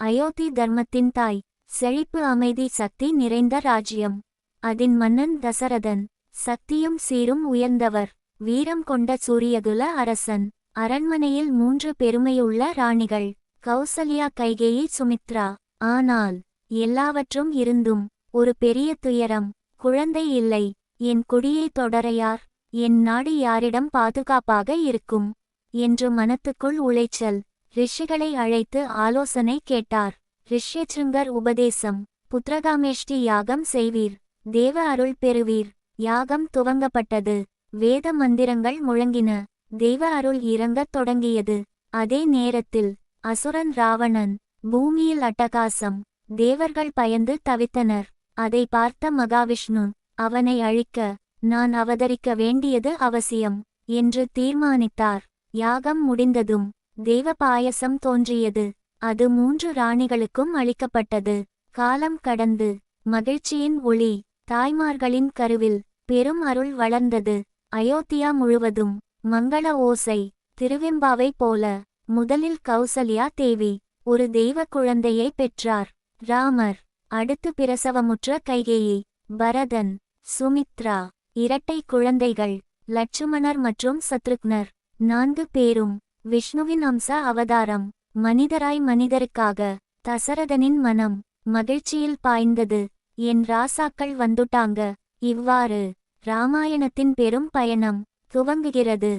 அயோத்தி தர்மத்தின் தாய் செழிப்பு அமைதி சக்தி நிறைந்த ராஜ்யம். அதன் மன்னன் தசரதன். சக்தியும் சீரும் உயர்ந்தவர். வீரம் கொண்ட சூரியகுல அரசன். அரண்மனையில் மூன்று பெருமையுள்ள ராணிகள். கௌசல்யா கைகேயி சுமித்ரா. ஆனால் எல்லாவற்றும் இருந்தும் ஒரு பெரிய துயரம். குழந்தை இல்லை. என் குடியை தொடரையார். என் நாடு யாரிடம் பாதுகாப்பாக இருக்கும்? என்று மனத்துக்குள் உளைச்சல். ரிஷிகளை அழைத்து ஆலோசனை கேட்டார். ரிஷ்யசிருங்கர் உபதேசம். புத்திரகாமேஷ்டி யாகம் செய்வீர். தேவ அருள் பெறுவீர். யாகம் துவங்கப்பட்டது. வேத மந்திரங்கள் முழங்கின. தெய்வ அருள் இறங்கத் தொடங்கியது. அதே நேரத்தில் அசுரன் ராவணன் பூமியில் அட்டகாசம். தேவர்கள் பயந்து தவித்தனர். அதை பார்த்த மகாவிஷ்ணு அவனை அழிக்க நான் அவதரிக்க வேண்டியது அவசியம் என்று தீர்மானித்தார். யாகம் முடிந்ததும் தேவ பாயசம் தோன்றியது. அது மூன்று ராணிகளுக்கும் அளிக்கப்பட்டது. காலம் கடந்து மகிழ்ச்சியின் ஒளி தாய்மார்களின் கருவில் பெரும் அருள் வளர்ந்தது. அயோத்தியா முழுவதும் மங்கள ஓசை திருவெம்பாவை போல முதலில் கௌசல்யா தேவி ஒரு தெய்வ குழந்தையை பெற்றார். ராமர் அடுத்து பிரசவமுற்ற கைகேயி பரதன் சுமித்ரா இரட்டை குழந்தைகள் லட்சுமணர் மற்றும் சத்ருக்னர் நான்கு பேரும் விஷ்ணுவின் அம்ச அவதாரம் மனிதராய் மனிதருக்காக தசரதனின் மனம் மகிழ்ச்சியில் பாய்ந்தது என் ராசாக்கள் வந்துட்டாங்க இவ்வாறு ராமாயணத்தின் பெரும் பயணம் துவங்குகிறது.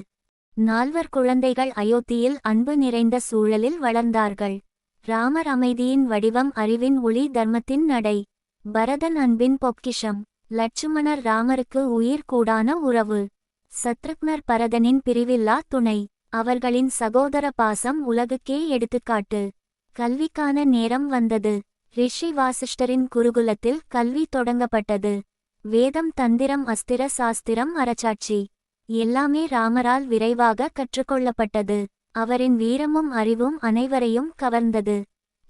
நால்வர் குழந்தைகள் அயோத்தியில் அன்பு நிறைந்த சூழலில் வளர்ந்தார்கள். ராமர் அமைதியின் வடிவம் அறிவின் ஒளி தர்மத்தின் நடை பரதன் அன்பின் பொக்கிஷம் லட்சுமணர் ராமருக்கு உயிர் கூடான உறவு சத்ருக்னர் பரதனின் பிரிவில்லா துணை. அவர்களின் சகோதர பாசம் உலகுக்கே எடுத்துக்காட்டு. கல்விக்கான நேரம் வந்தது. ரிஷி வாசிஷ்டரின் குருகுலத்தில் கல்வி தொடங்கப்பட்டது. வேதம் தந்திரம் அஸ்திர சாஸ்திரம் அரசாட்சி எல்லாமே ராமரால் விரைவாக கற்றுக்கொள்ளப்பட்டது. அவரின் வீரமும் அறிவும் அனைவரையும் கவர்ந்தது.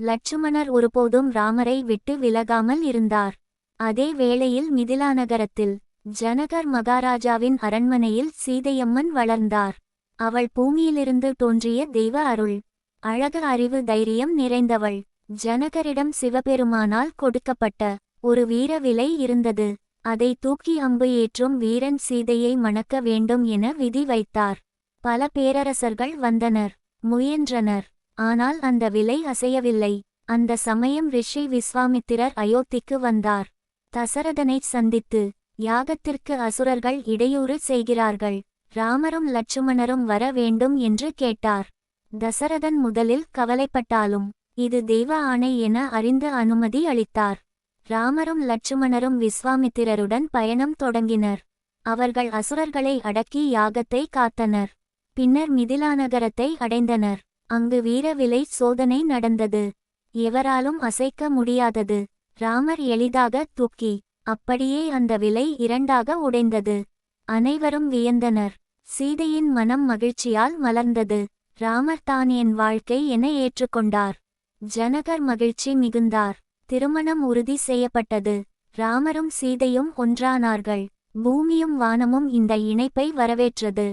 லட்சுமணர் ஒருபோதும் ராமரை விட்டு விலகாமல் இருந்தார். அதே வேளையில் மிதிலா நகரத்தில் ஜனகர் மகாராஜாவின் அரண்மனையில் சீதையம்மன் வளர்ந்தார். அவள் பூமியிலிருந்து தோன்றிய தெய்வ அருள் அழகு அறிவு தைரியம் நிறைந்தவள். ஜனகரிடம் சிவபெருமானால் கொடுக்கப்பட்ட ஒரு வீர விலை இருந்தது. அதை தூக்கி அம்பு ஏற்றும் வீரன் சீதையை மணக்க வேண்டும் என விதி வைத்தார். பல பேரரசர்கள் வந்தனர் முயன்றனர். ஆனால் அந்த விலை அசையவில்லை. அந்த சமயம் ரிஷி விஸ்வாமித்திரர் அயோத்திக்கு வந்தார். தசரதனை சந்தித்து யாகத்திற்கு அசுரர்கள் இடையூறு செய்கிறார்கள். ராமரும் லட்சுமணரும் வர வேண்டும் என்று கேட்டார். தசரதன் முதலில் கவலைப்பட்டாலும் இது தெய்வ ஆணை என அறிந்து அனுமதி அளித்தார். ராமரும் லட்சுமணரும் விஸ்வாமித்திரருடன் பயணம் தொடங்கினர். அவர்கள் அசுரர்களை அடக்கி யாகத்தை காத்தனர். பின்னர் மிதிலாநகரத்தை அடைந்தனர். அங்கு வீரவிலை சோதனை நடந்தது. எவராலும் அசைக்க முடியாதது. ராமர் எளிதாக தூக்கி அப்படியே அந்த விலை இரண்டாக உடைந்தது. அனைவரும் வியந்தனர். சீதையின் மனம் மகிழ்ச்சியால் மலர்ந்தது. ராமர் தான் என் வாழ்க்கை என ஏற்றுக்கொண்டார். ஜனகர் மகிழ்ச்சி மிகுந்தார். திருமணம் உறுதி செய்யப்பட்டது. ராமரும் சீதையும் ஒன்றானார்கள். பூமியும் வானமும் இந்த இணைப்பை வரவேற்றது.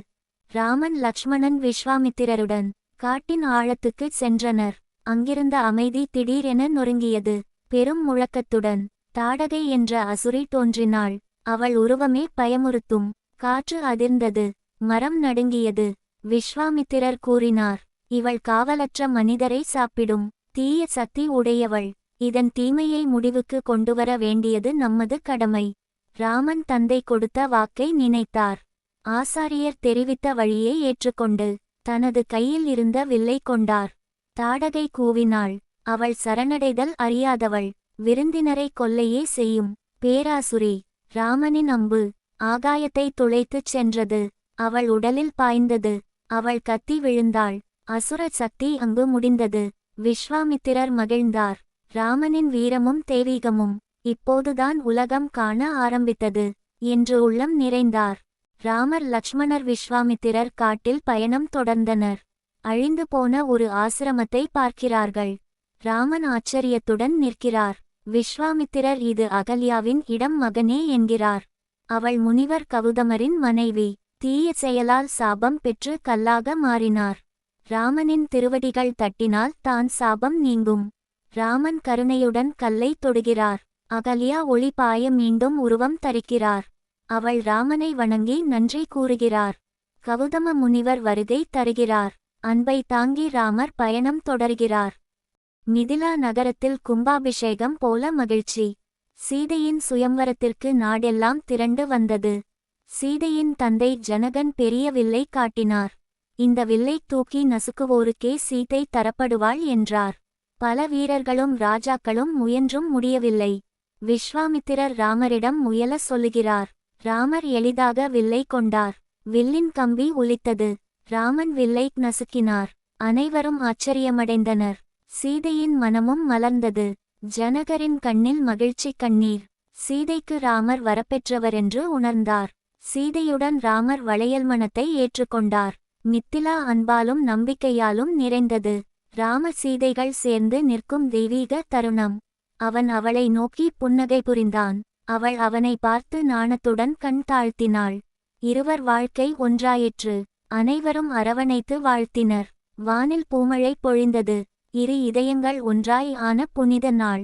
ராமன் லக்ஷ்மணன் விஸ்வாமித்திரருடன் காட்டின் ஆழத்துக்கு சென்றனர். அங்கிருந்த அமைதி திடீரென நொறுங்கியது. பெரும் முழக்கத்துடன் தாடகை என்ற அசுரி தோன்றினாள். அவள் உருவமே பயமுறுத்தும். காற்று அதிர்ந்தது. மரம் நடுங்கியது. விஸ்வாமித்திரர் கூறினார் இவள் காவலற்ற மனிதரை சாப்பிடும். தீய சக்தி உடையவள். இதன் தீமையை முடிவுக்கு கொண்டுவர வேண்டியது நமது கடமை. ராமன் தந்தை கொடுத்த வாக்கை நினைத்தார். ஆசாரியர் தெரிவித்த வழியை ஏற்றுக்கொண்டு தனது கையில் இருந்த வில்லை கொண்டார். தாடகை கூவினாள். அவள் சரணடைதல் அறியாதவள். விருந்தினரை கொல்லையே செய்யும். பேராசுரி. ராமனின் அம்பு. ஆகாயத்தை துளைத்துச் சென்றது. அவள் உடலில் பாய்ந்தது. அவள் கத்தி விழுந்தாள். அசுர சக்தி அங்கு முடிந்தது. விஸ்வாமித்திரர் மகிழ்ந்தார். ராமனின் வீரமும் தெய்வீகமும் இப்போதுதான் உலகம் காண ஆரம்பித்தது என்று உள்ளம் நிறைந்தார். ராமர் லக்ஷ்மணர் விஸ்வாமித்திரர் காட்டில் பயணம் தொடர்ந்தனர். அழிந்து போன ஒரு ஆசிரமத்தை பார்க்கிறார்கள். ராமன் ஆச்சரியத்துடன் நிற்கிறார். விஸ்வாமித்திரர் இது அகல்யாவின் இடம் மகனே என்கிறார். அவள் முனிவர் கவுதமரின் மனைவி. தீய செயலால் சாபம் பெற்று கல்லாக மாறினார். ராமனின் திருவடிகள் தட்டினால் தான் சாபம் நீங்கும். ராமன் கருணையுடன் கல்லை தொடுகிறார். அகல்யா ஒளிபாய மீண்டும் உருவம் தரிக்கிறார். அவள் ராமனை வணங்கி நன்றி கூறுகிறார். கவுதம முனிவர் வருகை தருகிறார். அன்பை தாங்கி ராமர் பயணம் தொடர்கிறார். மிதிலா நகரத்தில் கும்பாபிஷேகம் போல மகிழ்ச்சி. சீதையின் சுயம்வரத்திற்கு நாடெல்லாம் திரண்டு வந்தது. சீதையின் தந்தை ஜனகன் பெரிய வில்லை காட்டினார். இந்த வில்லை தூக்கி நசுக்குவோருக்கே சீதை தரப்படுவாள் என்றார். பல வீரர்களும் ராஜாக்களும் முயன்றும் முடியவில்லை. விஸ்வாமித்திரர் ராமரிடம் முயல சொல்லுகிறார். ராமர் எளிதாக வில்லை கொண்டார். வில்லின் கம்பி ஒலித்தது. ராமன் வில்லை நசுக்கினார். அனைவரும் ஆச்சரியமடைந்தனர். சீதையின் மனமும் மலர்ந்தது. ஜனகரின் கண்ணில் மகிழ்ச்சி கண்ணீர். சீதைக்கு ராமர் வரப்பெற்றவரென்று உணர்ந்தார். சீதையுடன் ராமர் வளையல் மனத்தை ஏற்றுக்கொண்டார். மித்திலா அன்பாலும் நம்பிக்கையாலும் நிறைந்தது. ராம சீதைகள் சேர்ந்து நிற்கும் தெய்வீக தருணம். அவன் அவளை நோக்கி புன்னகை புரிந்தான். அவள் அவனை பார்த்து நாணத்துடன் கண் தாழ்த்தினாள். இருவர் வாழ்க்கை ஒன்றாயிற்று. அனைவரும் அரவணைத்து வாழ்த்தினர். வானில் பூமழை பொழிந்தது. இரு இதயங்கள் ஒன்றாய் ஆன புனித நாள்.